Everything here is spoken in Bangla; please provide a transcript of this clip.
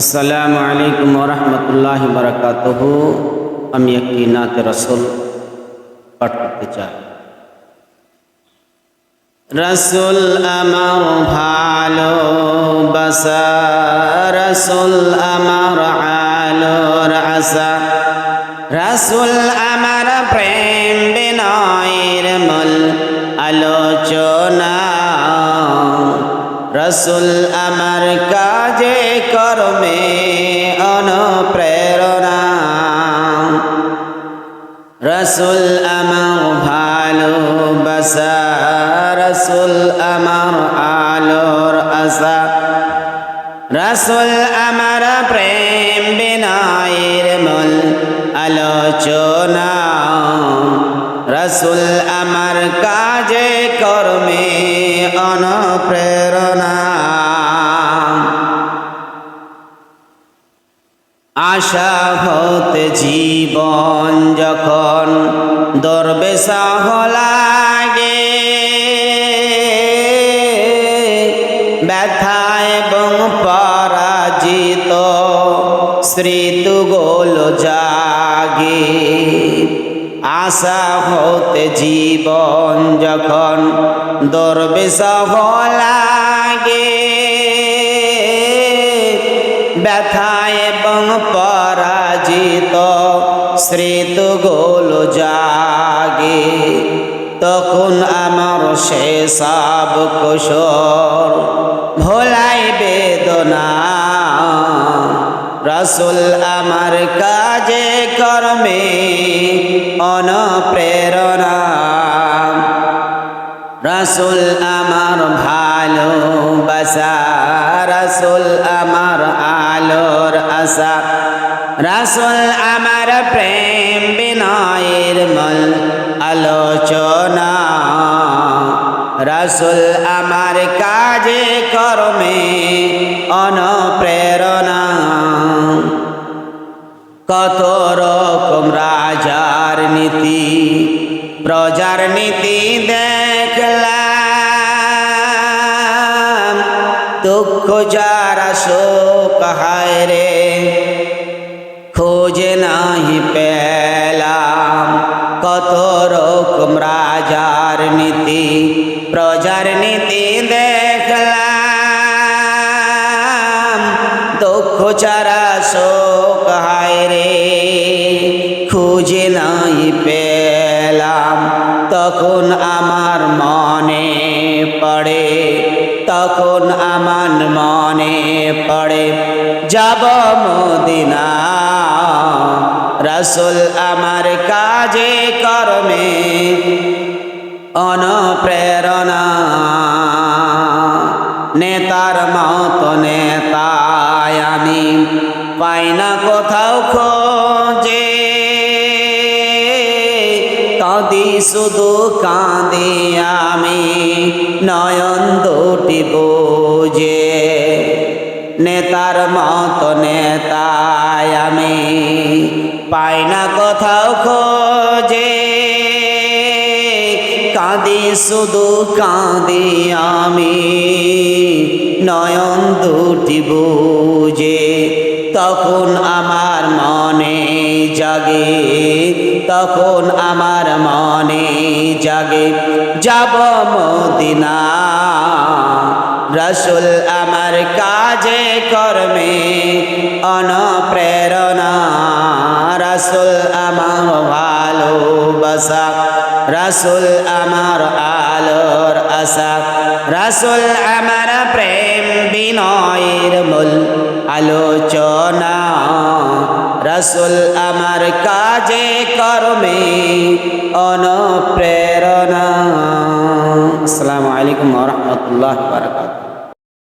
আসসালামু আলাইকুম রহমতুল্লাহ বারকাতহ। আমি একটি নাতে রসুল পাঠ করতে চাই। রসুল আমার ভালো, বাসা। রসুল আমার আলোর আশা রসুল আমার প্রেম বিনয়ের মূল আলোচনা। রসুল আমার কাজে কর্মে অনুপ্রেরণা। রসুল আমার ভালোবাসা রসুল আমার আলোর আশা। রসুল আমার প্রেম বিনয়ের মূল আলোচনা। রসুল আশা হতে জীবন যখন দরবেশাহ লাগে। ব্যথা এবং পরাজিত স্মৃতুগোল জাগে। আশা হতে জীবন যখন দরবেশাহ লাগে। ব্যথা এবং পরাজিত স্মৃতগোল জাগে। তখন আমার শেষাব কুশর ভোলাই বেদনা। রসুল আমার কাজে কর্মে অনুপ্রেরণা। রসুল আমার ভালোবাসা। রসুল আমার আশা রসুল আমার প্রেম বিনয়ের মল আলোচনা। রসুল আমার কাজে কর্মে অনুপ্রেরণা। কত রকম রাজার নীতি, প্রজার নীতি দেখলাম। দুঃখ যারা শোক হায় রে পেলাম। কত রকম রাজার নীতি, প্রজার নীতি দেখলাম। দুঃখ চারা শোক হায় রে, খুঁজে নাই পেলাম। তখন আমার মনে পড়ে, তখন আমার মনে পড়ে, যাব মদিনা রসুল আমার কাজে কর্মে অনুপ্রেরণা। নেতার মত নেতায় আমি পাই না কোথাও খোঁজে। কাঁদি শুধু কাঁদি আমি, নয়ন দুটি বোঝে। নেতার মত নেতায় আমি পাই না কোথাও খোঁজে। কাঁদি শুধু কাঁদি আমি, নয়ন দুটি বুঝে। তখন আমার মনে জাগে, তখন আমার মনে জাগে, যাব মদিনা। রসুল আমার কাজে কর্মে, অনুপ্রেরণা রসুল আমার আলোর আশা। রাসুল আমার প্রেম বিনয়ের মূল আলোচনা। রাসুল আমার কাজে কর্মে অনুপ্রেরণা। আসসালামু আলাইকুম রহমতুল্লাহ বারকাত